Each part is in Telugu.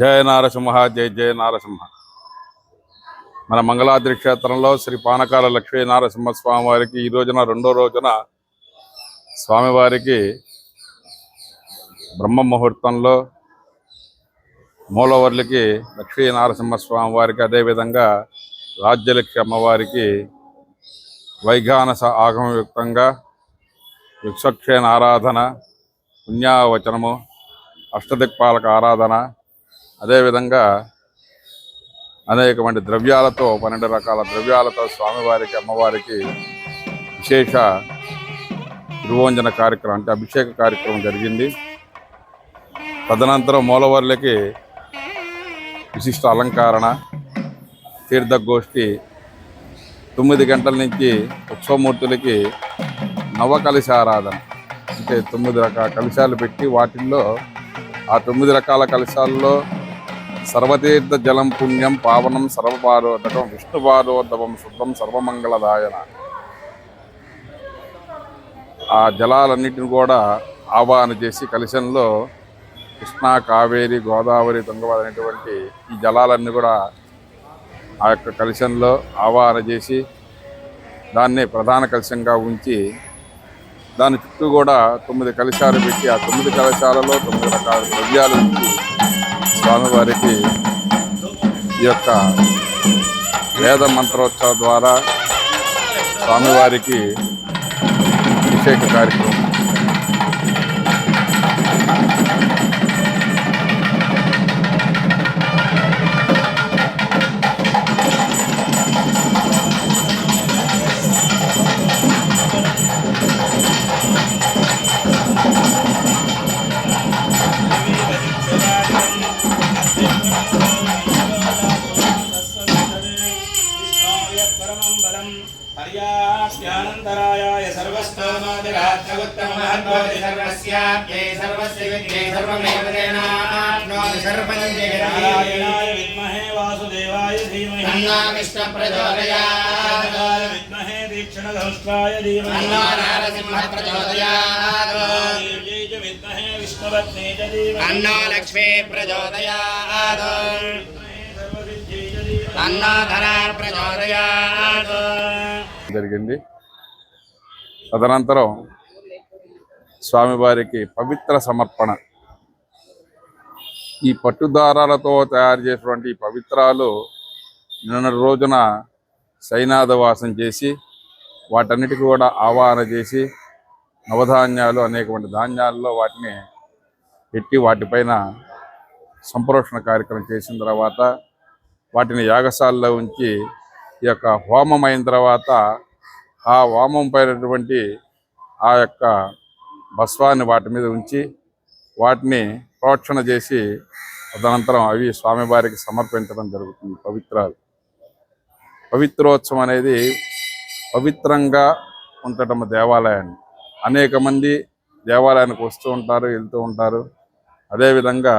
జయ నారసింహ జయ జయ నారసింహ. మన మంగళాద్రి క్షేత్రంలో శ్రీ పానకాల లక్ష్మీ నారసింహ స్వామివారికి ఈ రోజున రెండో రోజున స్వామివారికి బ్రహ్మ ముహూర్తంలో మూలవర్లకి లక్ష్మీ నారసింహ స్వామి వారికి అదేవిధంగా రాజ్యలక్ష్మి అమ్మవారికి వైఘానస ఆగమయుక్తంగా యుక్షక్షేణ ఆరాధన పుణ్యావచనము అష్టదిక్పాలక ఆరాధన అదేవిధంగా అనేకమంది ద్రవ్యాలతో పన్నెండు రకాల ద్రవ్యాలతో స్వామివారికి అమ్మవారికి విశేష తిరువోంజన కార్యక్రమం అంటే అభిషేక కార్యక్రమం జరిగింది. తదనంతరం మూలవర్లకి విశిష్ట అలంకరణ తీర్థగోష్ఠి తొమ్మిది గంటల నుంచి ఉత్సవమూర్తులకి నవకలశారాధన. అంటే తొమ్మిది రకాల కలశాలు పెట్టి వాటిల్లో ఆ తొమ్మిది రకాల కలశాల్లో సర్వతీర్థ జలం పుణ్యం పావనం సర్వపారోదకం విష్ణుపారోదవం శుద్ధం సర్వమంగళదాయన. ఆ జలాలన్నిటిని కూడా ఆవాహన చేసి కలశంలో కృష్ణా కావేరి గోదావరి తుంగభద్ర అనేటువంటి ఈ జలాలన్నీ కూడా ఆ యొక్క కలశంలో ఆవాహన చేసి దాన్ని ప్రధాన కలశంగా ఉంచి దాని చుట్టూ కూడా తొమ్మిది కలశాలు పెట్టి ఆ తొమ్మిది కలశాలలో తొమ్మిది రకాల ద్రవ్యాలు ఉంచి స్వామివారికి ఈ యొక్క వేద మంత్రోత్సవం ద్వారా స్వామివారికి అభిషేక కార్యక్రమం सर्वस्याप्यै सर्वस्य विद्यै सर्वमेव तेनाप्नोति सर्वं जगन्नारायणाय विद्महे वासुदेवाय धीमहि तन्नो विष्णुप्रचोदयात् विद्महे तीक्ष्णधनुष्टाय धीमहि तन्नो नारसिंहः प्रचोदयात् देव्यै च विद्महे विष्णुपत्नी च धीमहि तन्नो लक्ष्मी प्रचोदयात् सर्वसिद्ध्यै च धीमहि तन्नो धरा प्रचोदयात् జరిగింది తదనంతరం స్వామివారికి పవిత్ర సమర్పణ. ఈ పట్టుదారాలతో తయారు చేసినటువంటి ఈ పవిత్రాలు నిన్న రోజున సైనాదవాసం చేసి వాటన్నిటికీ కూడా ఆవాహన చేసి నవధాన్యాలు అనేకమంది ధాన్యాల్లో వాటిని పెట్టి వాటిపైన సంప్రోషణ కార్యక్రమం చేసిన తర్వాత వాటిని యాగశాలలో ఉంచి ఈ యొక్క హోమం అయిన తర్వాత ఆ హోమం పైనటువంటి ఆ యొక్క బస్వాన్ని వాటి మీద ఉంచి వాటిని ప్రోక్షణ చేసి తదనంతరం అవి స్వామివారికి సమర్పించడం జరుగుతుంది పవిత్రాలు. పవిత్రోత్సవం అనేది పవిత్రంగా ఉండటం దేవాలయాన్ని. అనేక మంది దేవాలయానికి వస్తూ ఉంటారు వెళ్తూ ఉంటారు. అదేవిధంగా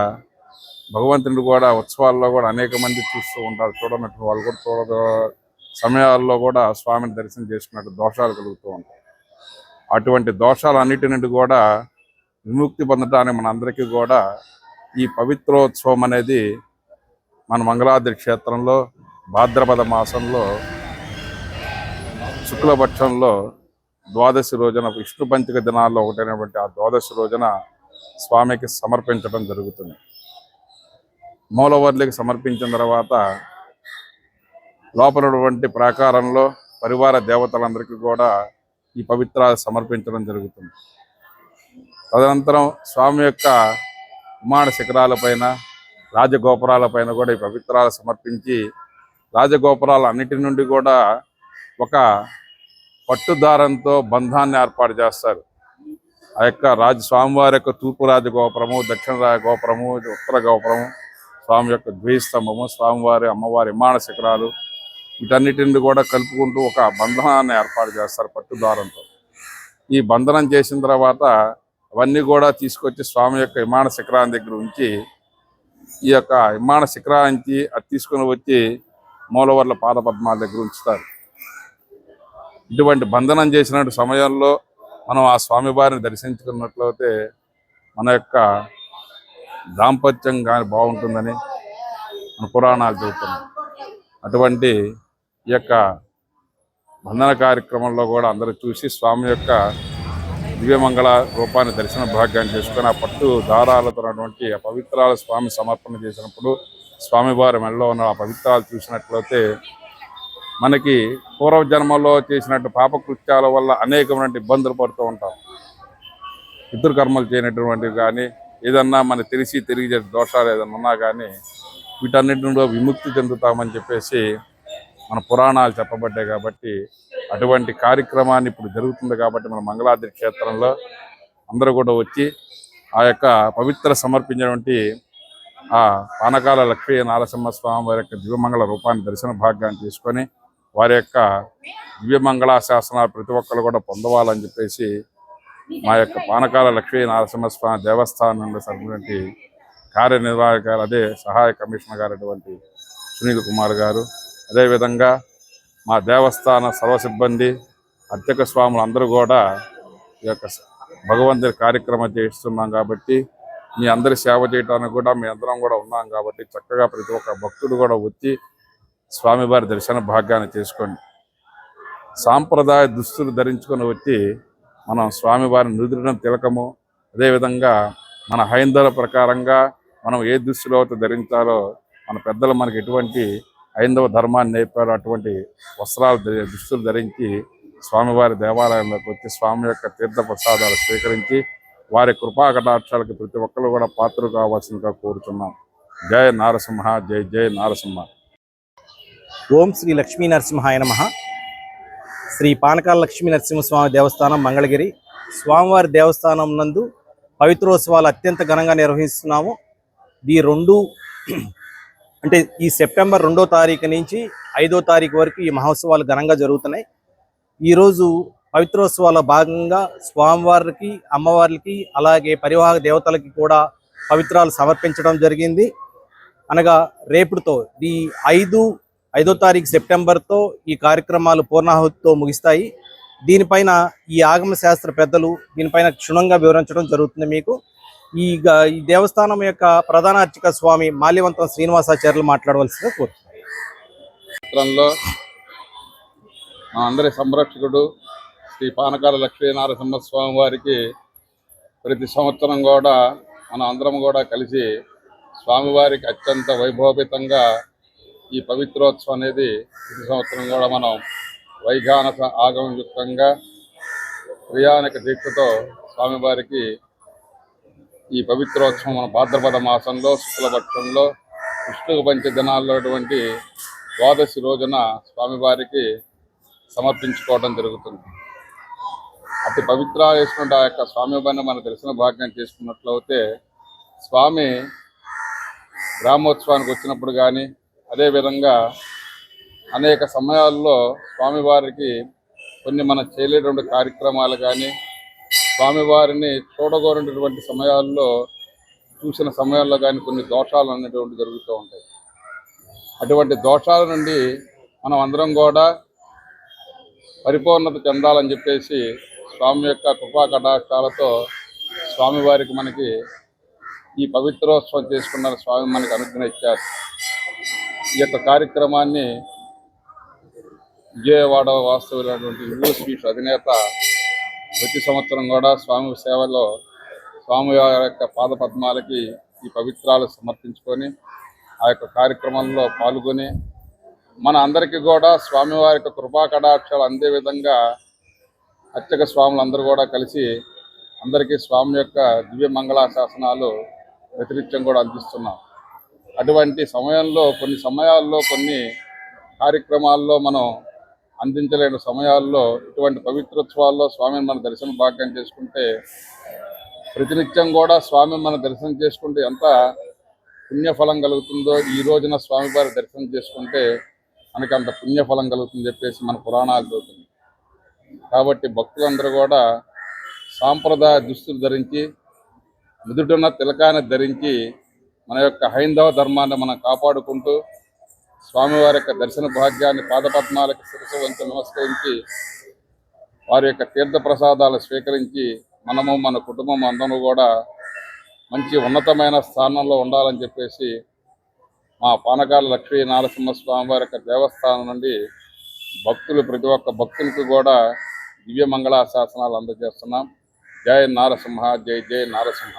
భగవంతుడు కూడా ఉత్సవాల్లో కూడా అనేక మంది చూస్తూ ఉంటారు. చూడనట్టు వాళ్ళు కూడా చూడ సమయాల్లో కూడా స్వామిని దర్శనం చేసుకున్నట్టు దోషాలు కలుగుతూ ఉంటాయి. అటువంటి దోషాలన్నిటి నుండి కూడా విముక్తి పొందడానికి మనందరికీ కూడా ఈ పవిత్రోత్సవం అనేది మన మంగళాద్రి క్షేత్రంలో భాద్రపద మాసంలో శుక్లపక్షంలో ద్వాదశి రోజున విష్ణు పంచక దినాల్లో ఒకటైనటువంటి ఆ ద్వాదశి రోజున స్వామికి సమర్పించడం జరుగుతుంది. మూలవర్లకి సమర్పించిన తర్వాత లోపలటువంటి ప్రాకారంలో పరివార దేవతలందరికీ కూడా ఈ పవిత్రాలు సమర్పించడం జరుగుతుంది. తదనంతరం స్వామి యొక్క విమాన శిఖరాలపైన రాజగోపురాలపైన కూడా ఈ పవిత్రాలు సమర్పించి రాజగోపురాలు అన్నిటి నుండి కూడా ఒక పట్టుదారంతో బంధాన్ని ఏర్పాటు చేస్తారు. ఆ యొక్క రాజ స్వామివారి యొక్క తూర్పు రాజగోపురము దక్షిణ రాజగోపురము ఉత్తర గోపురము స్వామి యొక్క ద్వైస్తంభము స్వామివారి అమ్మవారి విమాన శిఖరాలు వీటన్నిటిని కూడా కలుపుకుంటూ ఒక బంధనాన్ని ఏర్పాటు చేస్తారు పట్టుదారంతో. ఈ బంధనం చేసిన తర్వాత అవన్నీ కూడా తీసుకొచ్చి స్వామి యొక్క విమాన శిఖరాన్ని దగ్గర ఉంచి ఈ యొక్క విమాన శిఖరానికి అది తీసుకుని వచ్చి మూలవర్ల పాదపద్మాల దగ్గర ఉంచుతారు. ఇటువంటి బంధనం చేసిన సమయంలో మనం ఆ స్వామివారిని దర్శించుకున్నట్లయితే మన యొక్క దాంపత్యం కానీ బాగుంటుందని మన పురాణాలు చెబుతున్నాం అటువంటి ఈ యొక్క బంధన కార్యక్రమంలో కూడా అందరూ చూసి స్వామి యొక్క దివ్యమంగళ రూపాన్ని దర్శన భాగ్యాన్ని చేసుకొని ఆ పట్టు దారాలతో ఉన్నటువంటి ఆ పవిత్రాల స్వామి సమర్పణ చేసినప్పుడు స్వామివారి మెడలో ఉన్న ఆ పవిత్రాలు చూసినట్లయితే మనకి పూర్వజన్మలో చేసినట్టు పాపకృత్యాల వల్ల అనేకమైన ఇబ్బందులు పడుతూ ఉంటాం. పితృకర్మలు చేయనటువంటివి కానీ ఏదన్నా మన తెలిసి తెలియజే దోషాలు ఏదన్నా ఉన్నా కానీ వీటన్నిటి నుండి విముక్తి చెందుతామని చెప్పేసి మన పురాణాలు చెప్పబడ్డాయి కాబట్టి అటువంటి కార్యక్రమాన్ని ఇప్పుడు జరుగుతుంది కాబట్టి మన మంగళాద్రి క్షేత్రంలో అందరూ కూడా వచ్చి ఆ యొక్క పవిత్ర సమర్పించినటువంటి ఆ పానకాల లక్ష్మీ నారసింహ స్వామి వారి యొక్క దివ్యమంగళ రూపాన్ని దర్శన భాగ్యాన్ని తీసుకొని వారి యొక్క దివ్యమంగళ శాసనాలు ప్రతి ఒక్కరు కూడా పొందవాలని చెప్పేసి మా యొక్క పానకాల లక్ష్మీ నరసింహస్వామి దేవస్థానంలో నుండి సరిగినటువంటి కార్యనిర్వాహక అదే సహాయ కమిషనర్ గారు అటువంటి సునీల్ కుమార్ గారు అదేవిధంగా మా దేవస్థాన సర్వ సిబ్బంది అర్చక స్వాములు అందరూ కూడా ఈ యొక్క భగవంతుడి కార్యక్రమం చేస్తున్నాం కాబట్టి మీ అందరి సేవ చేయడానికి కూడా మీ అందరం కూడా ఉన్నాం కాబట్టి చక్కగా ప్రతి ఒక్క భక్తుడు కూడా వచ్చి స్వామివారి దర్శన భాగ్యాన్ని చేసుకోండి. సాంప్రదాయ దుస్తులు ధరించుకొని వచ్చి మనం స్వామివారిని నుదిరిన తిలకము అదేవిధంగా మన హైందవ ప్రకారంగా మనం ఏ దుస్తులు అయితే ధరించాలో మన పెద్దలు మనకి ఎటువంటి హైందవ ధర్మాన్ని నేర్పారో అటువంటి వస్త్రాలు దుస్తులు ధరించి స్వామివారి దేవాలయంలోకి వచ్చి స్వామి యొక్క తీర్థ ప్రసాదాలు స్వీకరించి వారి కృపా కటాక్షాలకు ప్రతి ఒక్కరు కూడా పాత్ర కావాల్సిందిగా కోరుతున్నాం జయ నారసింహ జై జయ నారసింహ. ఓం శ్రీ లక్ష్మీ నరసింహాయ నమ. శ్రీ పానకాల లక్ష్మీ నరసింహస్వామి దేవస్థానం మంగళగిరి. స్వామివారి దేవస్థానం నందు పవిత్రోత్సవాలు అత్యంత ఘనంగా నిర్వహిస్తున్నాము. ఈ రెండు అంటే ఈ సెప్టెంబర్ రెండో తారీఖు నుంచి ఐదో తారీఖు వరకు ఈ మహోత్సవాలు ఘనంగా జరుగుతున్నాయి. ఈరోజు పవిత్రోత్సవాల భాగంగా స్వామివారికి అమ్మవారికి అలాగే పరివాహక దేవతలకి కూడా పవిత్రాలు సమర్పించడం జరిగింది. అనగా రేపుతో ఈ ఐదు ఐదో తారీఖు సెప్టెంబర్తో ఈ కార్యక్రమాలు పూర్ణాహుతితో ముగిస్తాయి. దీనిపైన ఈ ఆగమ శాస్త్ర పెద్దలు దీనిపైన క్షుణ్ణంగా వివరించడం జరుగుతుంది మీకు. ఈ గ- ఈ దేవస్థానం యొక్క ప్రధాన అర్చక స్వామి మాల్యవంతం శ్రీనివాసాచార్యులు మాట్లాడవలసిందిగా కోరుతున్నాను చిత్రంలో మా అందరి సంరక్షకుడు శ్రీ పానకాల లక్ష్మీనారసింహ స్వామి వారికి ప్రతి సంవత్సరం కూడా మన అందరం కూడా కలిసి స్వామివారికి అత్యంత వైభవపేతంగా ఈ పవిత్రోత్సవం అనేది ప్రతి సంవత్సరం కూడా మనం వైఘానస ఆగమయుక్తంగా క్రియానిక దీక్షతో స్వామివారికి ఈ పవిత్రోత్సవం మన భాద్రపద మాసంలో శుక్లపక్షంలో విష్ణు పంచ దినాల్లో అటువంటి ద్వాదశి రోజున స్వామివారికి సమర్పించుకోవడం జరుగుతుంది. అతి పవిత్రమైనటువంటి ఆ యొక్క స్వామివారిని మన దర్శన భాగ్యం చేసుకున్నట్లయితే స్వామి గ్రామోత్సవానికి వచ్చినప్పుడు కానీ అదేవిధంగా అనేక సమయాల్లో స్వామివారికి కొన్ని మనం చేయలేటువంటి కార్యక్రమాలు కానీ స్వామివారిని చూడగోరినటువంటి సమయాల్లో చూసిన సమయాల్లో కానీ కొన్ని దోషాలు అనేటువంటి జరుగుతూ ఉంటాయి. అటువంటి దోషాల నుండి మనం అందరం కూడా పరిపూర్ణత చెందాలని చెప్పేసి స్వామి యొక్క కృపా కటాక్షాలతో స్వామివారికి మనకి ఈ పవిత్రోత్సవం చేసుకున్న స్వామి మనకి అనుగ్రహం ఇచ్చారు. ఈ యొక్క కార్యక్రమాన్ని విజయవాడ వాస్తవులైనటువంటి ఇంగ్లీష్ స్వీట్స్ అధినేత ప్రతి సంవత్సరం కూడా స్వామి సేవలో స్వామి వారి యొక్క పాద పద్మాలకి ఈ పవిత్రాలు సమర్పించుకొని ఆ యొక్క కార్యక్రమంలో పాల్గొని మన అందరికీ కూడా స్వామివారి యొక్క కృపా కటాక్షాలు అందే విధంగా అర్చక స్వాములందరూ కూడా కలిసి అందరికీ స్వామి యొక్క దివ్య మంగళాశాసనాలు శాసనాలు కూడా అందిస్తున్నాం. అటువంటి సమయంలో కొన్ని సమయాల్లో కొన్ని కార్యక్రమాల్లో మనం అందించలేని సమయాల్లో ఇటువంటి పవిత్రోత్సవాల్లో స్వామిని మన దర్శన భాగ్యం చేసుకుంటే ప్రతినిత్యం కూడా స్వామి మన దర్శనం చేసుకుంటే ఎంత పుణ్యఫలం కలుగుతుందో ఈ రోజున స్వామివారి దర్శనం చేసుకుంటే మనకి అంత పుణ్యఫలం కలుగుతుంది చెప్పేసి మన పురాణాలు చదువుతుంది కాబట్టి భక్తులందరూ కూడా సాంప్రదాయ దుస్తులు ధరించి నుదుటిన తిలకాన్ని ధరించి మన యొక్క హైందవ ధర్మాన్ని మనం కాపాడుకుంటూ స్వామివారి యొక్క దర్శన భాగ్యాన్ని పాదపద్మాలకు శిరసు వంతు నమస్కరించి వారి యొక్క తీర్థ ప్రసాదాలు స్వీకరించి మనము మన కుటుంబం అందరూ కూడా మంచి ఉన్నతమైన స్థానంలో ఉండాలని చెప్పేసి మా పానకాల లక్ష్మీ నారసింహస్వామి వారి యొక్క దేవస్థానం నుండి భక్తులు ప్రతి ఒక్క భక్తులకు కూడా దివ్య మంగళ శాసనాలు అందజేస్తున్నాం. జై నారసింహ జై జై నారసింహ.